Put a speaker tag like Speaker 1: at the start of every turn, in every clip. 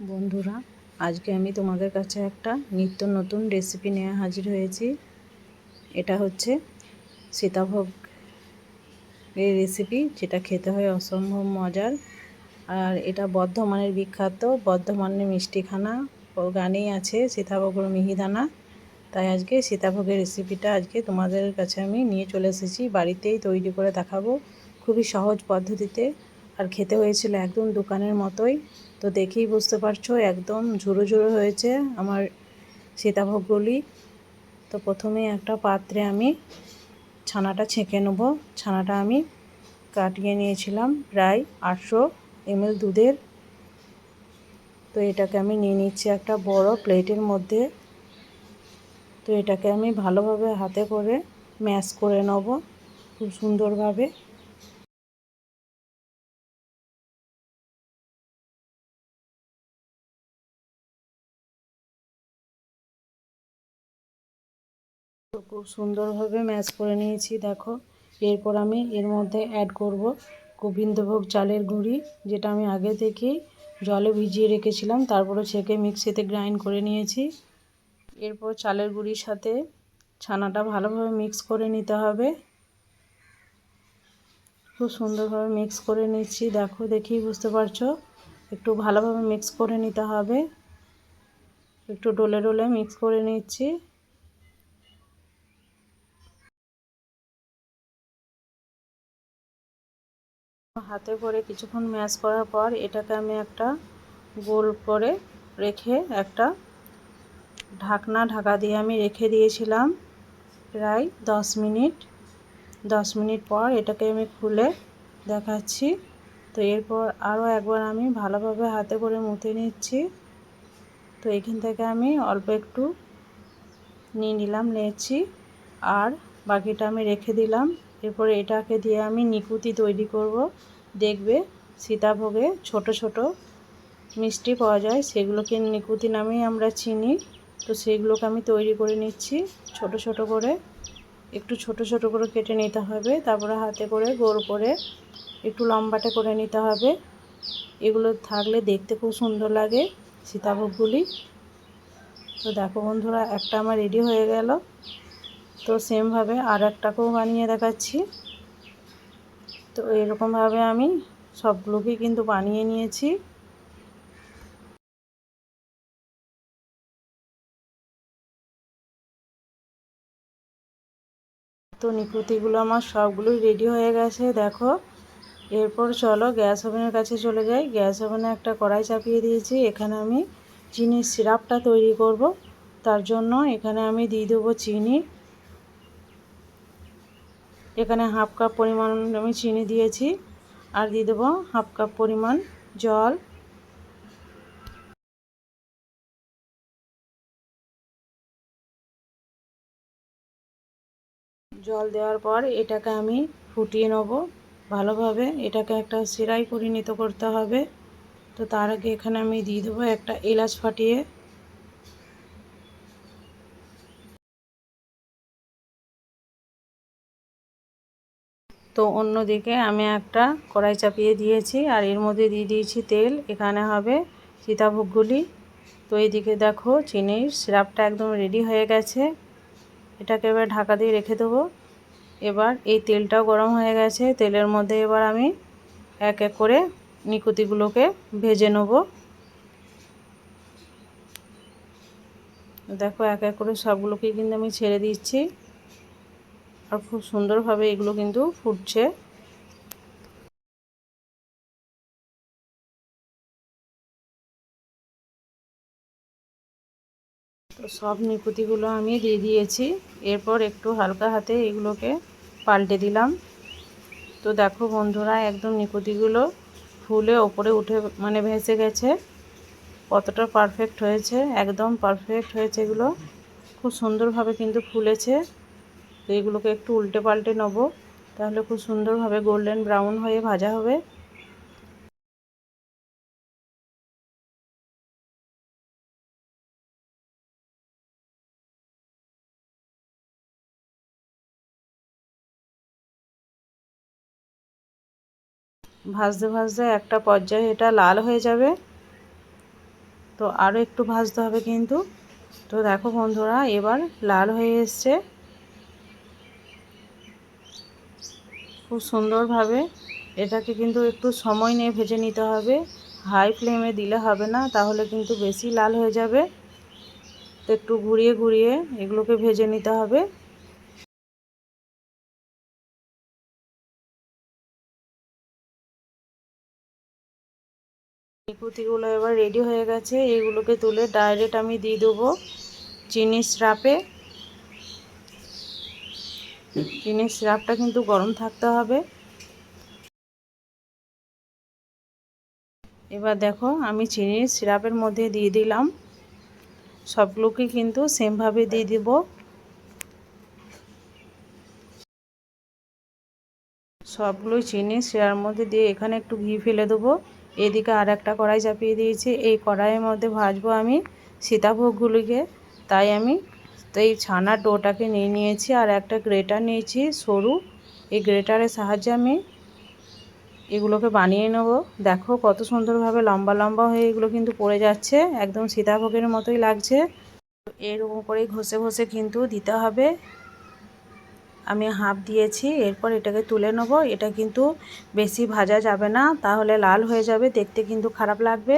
Speaker 1: বন্ধুরা, আজকে আমি তোমাদের কাছে একটা নিত্য নতুন রেসিপি নিয়ে হাজির হয়েছি। এটা হচ্ছে সীতাভোগ এই রেসিপি যেটা খেতে হয় অসম্ভব মজার। আর এটা বর্ধমানের বিখ্যাত, বর্ধমানের মিষ্টিখানা ও গানেই আছে, সীতাভোগের মিহিদানা। তাই আজকে সীতাভোগের রেসিপিটা আজকে তোমাদের কাছে আমি নিয়ে চলে এসেছি, বাড়িতেই তৈরি করে দেখাবো খুবই সহজ পদ্ধতিতে। আর খেতে হয়েছিল একদম দোকানের মতোই। তো দেখেই বুঝতে পারছ, একদম ঝুরো ঝুরো হয়েছে আমার সীতাভোগগুলি। তো প্রথমে একটা পাত্রে আমি ছানাটা ছেঁকে নেব। ছানাটা আমি কাটিয়ে নিয়েছিলাম প্রায় আটশো এমএল দুধের। তো এটাকে আমি নিয়ে নিচ্ছি একটা বড় প্লেটের মধ্যে। তো এটাকে আমি ভালোভাবে হাতে করে ম্যাশ করে নেব খুব সুন্দরভাবে। খুব সুন্দরভাবে ম্যাশ করে নিয়েছি, দেখো। এরপর আমি এর মধ্যে অ্যাড করব গোবিন্দভোগ চালের গুঁড়ি, যেটা আমি আগে থেকেই জলে ভিজিয়ে রেখেছিলাম, তারপরে ছেঁকে মিক্সিতে গ্রাইন্ড করে নিয়েছি। এরপর চালের গুঁড়ির সাথে ছানাটা ভালোভাবে মিক্স করে নিতে হবে। খুব সুন্দরভাবে মিক্স করে নিচ্ছি, দেখো, দেখেই বুঝতে পারছ। একটু ভালোভাবে মিক্স করে নিতে হবে। একটু ডলে ডলে মিক্স করে নিচ্ছি। হাতে করে কিছুক্ষণ ম্যাশ করার পর এটাকে আমি একটা গোল করে রেখে একটা ঢাকনা, ঢাকা দিয়ে আমি রেখে দিয়েছিলাম প্রায় দশ মিনিট। দশ মিনিট পর এটাকে আমি খুলে দেখাচ্ছি। তো এরপর আরও একবার আমি ভালোভাবে হাতে করে মুতে নিচ্ছি। তো এখান থেকে আমি অল্প একটু নিয়ে নিলাম নিয়েছি আর বাকিটা আমি রেখে দিলাম। এরপরে এটাকে দিয়ে আমি নিকুতি তৈরি করব। দেখবে সীতাভোগে ছোট ছোট মিষ্টি পাওয়া যায়। সেগুলোকে নিকুতি নামেই আমরা চিনি। তো সেগুলোকে আমি তৈরি করে নিচ্ছি ছোট ছোট করে। একটু ছোট ছোট করে কেটে নিতে হবে। তারপরে হাতে করে গোল করে একটু লম্বাটে করে নিতে হবে। এগুলো থাকলে দেখতে খুব সুন্দর লাগে সীতাভোগগুলি। তো দেখো বন্ধুরা, একটা আমার রেডি হয়ে গেল। তো সেমভাবে আর একটাকেও বানিয়ে দেখাচ্ছি। তো এরকমভাবে আমি সবগুলোকে কিন্তু বানিয়ে নিয়েছি। তো নিকুতিগুলো আমার সবগুলোই রেডি হয়ে গেছে, দেখো। এরপর চলো গ্যাস ওভেনের কাছে চলে যাই। গ্যাস ওভেনে একটা কড়াই চাপিয়ে দিয়েছি, এখানে আমি চিনির সিরাপটা তৈরি করব। তার জন্য এখানে আমি দিয়ে দেবো চিনি এখানে হাফ কাপ পরিমাণ আমি চিনি দিয়েছি আর দিয়ে দেবো হাফ কাপ পরিমাণ জল। জল দেওয়ার পর এটাকে আমি ফুটিয়ে নেব ভালোভাবে। এটাকে একটা সিরাই পরিণত করতে হবে। তো তার আগে এখানে আমি দিয়ে দেবো একটা এলাচ ফাটিয়ে। তো অন্যদিকে আমি একটা কড়াই চাপিয়ে দিয়েছি আর এর মধ্যে দিয়ে দিয়েছি তেল। এখানে হবে সীতাভোগগুলি। তো এইদিকে দেখো চিনির সিরাপটা একদম রেডি হয়ে গেছে। এটাকে এবার ঢাকা দিয়ে রেখে দেবো। এবার এই তেলটাও গরম হয়ে গেছে। তেলের মধ্যে এবার আমি এক এক করে নিকুতিগুলোকে ভেজে নেব। দেখো এক এক করে সবগুলোকেই কিন্তু আমি ছেড়ে দিচ্ছি। আর খুব সুন্দরভাবে এগুলো কিন্তু ফুটছে। তো সব নিকুতিগুলো আমি দিয়ে দিয়েছি। এরপর একটু হালকা হাতে এগুলোকে পাল্টে দিলাম। তো দেখো বন্ধুরা, একদম নিকুতিগুলো ফুলে ওপরে উঠে মানে ভেসে গেছে। কতটা পারফেক্ট হয়েছে, একদম পারফেক্ট হয়েছে এগুলো। খুব সুন্দরভাবে কিন্তু ফুলেছে। তো এগুলোকে একটু উল্টে পাল্টে নেব। তাহলে খুব সুন্দরভাবে গোল্ডেন ব্রাউন হয়ে ভাজা হবে। ভাজতে ভাজতে একটা পর্যায়ে এটা লাল হয়ে যাবে। তো আরও একটু ভাজতে হবে কিন্তু। তো দেখো বন্ধুরা, এবার লাল হয়ে এসছে। খুব সুন্দরভাবে। এটাকে কিন্তু একটু সময় নিয়ে ভেজে নিতে হবে। হাই ফ্লেমে দিলে হবে না, তাহলে কিন্তু বেশি লাল হয়ে যাবে। তো একটু ঘুরিয়ে ঘুরিয়ে এগুলোকে ভেজে নিতে হবে। নিকুতিগুলো এবার রেডি হয়ে গেছে। এগুলোকে তুলে ডাইরেক্ট আমি দিয়ে দেবো চিনি স্রাপে। চিনির সিরাপটা কিন্তু গরম থাকতে হবে। এবার দেখো, আমি চিনির সিরাপের মধ্যে দিয়ে দিলাম। সবগুলোকে কিন্তু সেমভাবে দিয়ে দিব। সবগুলোই চিনি শিরার মধ্যে দিয়ে এখানে একটু ঘি ফেলে দেবো। এদিকে আর একটা কড়াই চাপিয়ে দিয়েছি। এই কড়াইয়ের মধ্যে ভাজবো আমি সীতাভোগগুলিকে। তাই আমি তো এই ছানার ডোটাকে নিয়ে নিয়েছি আর একটা গ্রেটার নিয়েছি, সরু। এই গ্রেটারের সাহায্যে আমি এগুলোকে বানিয়ে নেব। দেখো কত সুন্দরভাবে লম্বা লম্বা হয়ে এগুলো কিন্তু পড়ে যাচ্ছে, একদম সীতাভোগের মতোই লাগছে। এরকম করেই ঘষে ঘষে কিন্তু দিতে হবে। আমি হাফ দিয়েছি, এরপর এটাকে তুলে নেব। এটা কিন্তু বেশি ভাজা যাবে না, তাহলে লাল হয়ে যাবে, দেখতে কিন্তু খারাপ লাগবে।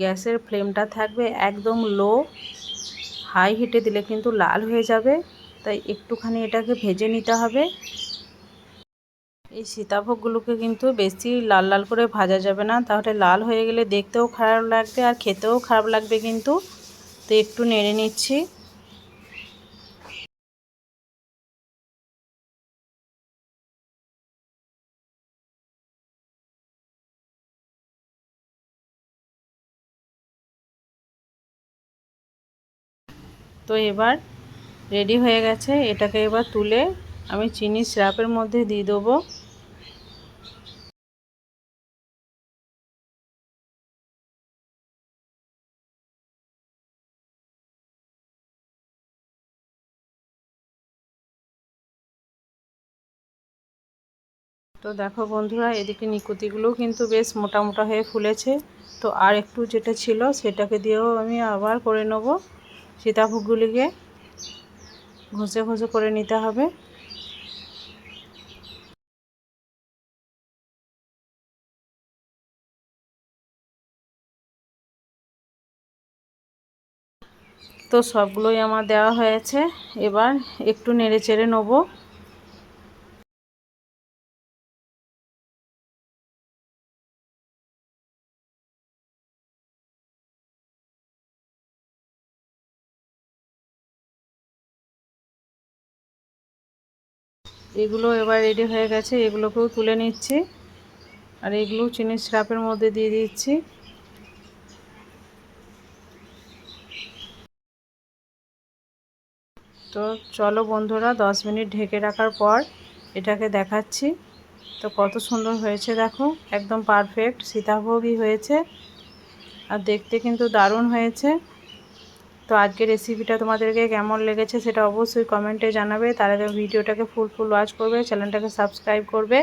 Speaker 1: গ্যাসের ফ্লেমটা থাকবে একদম লো হাই হিটে দিলে কিন্তু লাল হয়ে যাবে। তাই একটুখানি এটাকে ভেজে নিতে হবে। এই সীতাভোগগুলোকে কিন্তু বেশি লাল লাল করে ভাজা যাবে না। তাহলে লাল হয়ে গেলে দেখতেও খারাপ লাগবে আর খেতেও খারাপ লাগবে কিন্তু। তো একটু নেড়ে নিচ্ছি। তো এবার রেডি হয়ে গেছে। এটাকে এবার তুলে আমি চিনি সিরাপের মধ্যে দিয়ে দেবো। তো দেখো বন্ধুরা, এদিকে নিকুতিগুলোও কিন্তু বেশ মোটা মোটা হয়ে ফুলেছে। তো আর একটু যেটা ছিল, সেটাকে দিয়েও আমি আবার করে নেব। সীতাভোগগুলিকে ঘষে ঘষে করে নিতে হবে। তো সবগুলোই আমার দেওয়া হয়েছে। এবার একটু নেড়ে চেড়ে নেব। এগুলো এবার রেডি হয়ে গেছে, এগুলোকেও তুলে নিচ্ছি। আর এগুলো চিনির স্রাপের মধ্যে দিয়ে দিচ্ছি। তো চলো বন্ধুরা, দশ মিনিট ঢেকে রাখার পর এটাকে দেখাচ্ছি। তো কত সুন্দর হয়েছে দেখো, একদম পারফেক্ট সীতাভোগই হয়েছে। আর দেখতে কিন্তু দারুণ হয়েছে। তো আজকের রেসিপিটা তোমাদেরকে কেমন লেগেছে সেটা অবশ্যই কমেন্টে জানাবে। তার আগে ভিডিওটাকে ফুল ফুল ওয়াচ করবে চ্যানেলটাকে সাবস্ক্রাইব করবে।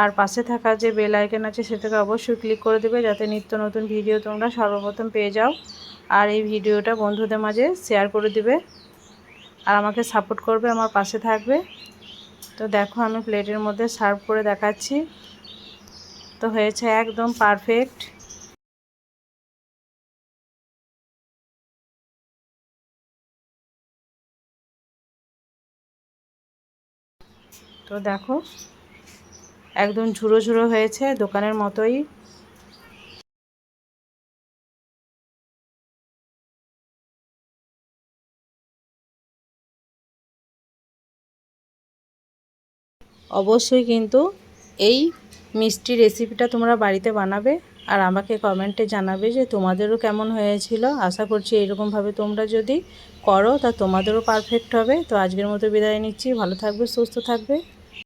Speaker 1: আর পাশে থাকা যে বেল আইকন আছে সেটাকে অবশ্যই ক্লিক করে দেবে যাতে নিত্য নতুন ভিডিও তোমরা সর্বপ্রথম পেয়ে যাও। আর এই ভিডিওটা বন্ধুদের মাঝে শেয়ার করে দিবে। আর আমাকে সাপোর্ট করবে, আমার পাশে থাকবে। তো দেখো আমি প্লেটের মধ্যে সার্ভ করে দেখাচ্ছি। তো হয়েছে একদম পারফেক্ট তো দেখো, একদম ঝুড়ো ঝুড়ো হয়েছে দোকানের মতোই। অবশ্যই কিন্তু এই মিষ্টি রেসিপিটা তোমরা বাড়িতে বানাবে আর আমাকে কমেন্টে জানাবে যে তোমাদেরও কেমন হয়েছিল। আশা করছি এরকমভাবে তোমরা যদি করো, তা তোমাদেরও পারফেক্ট হবে। তো আজকের মতো বিদায় নিচ্ছি। ভালো থাকবে, সুস্থ থাকবে।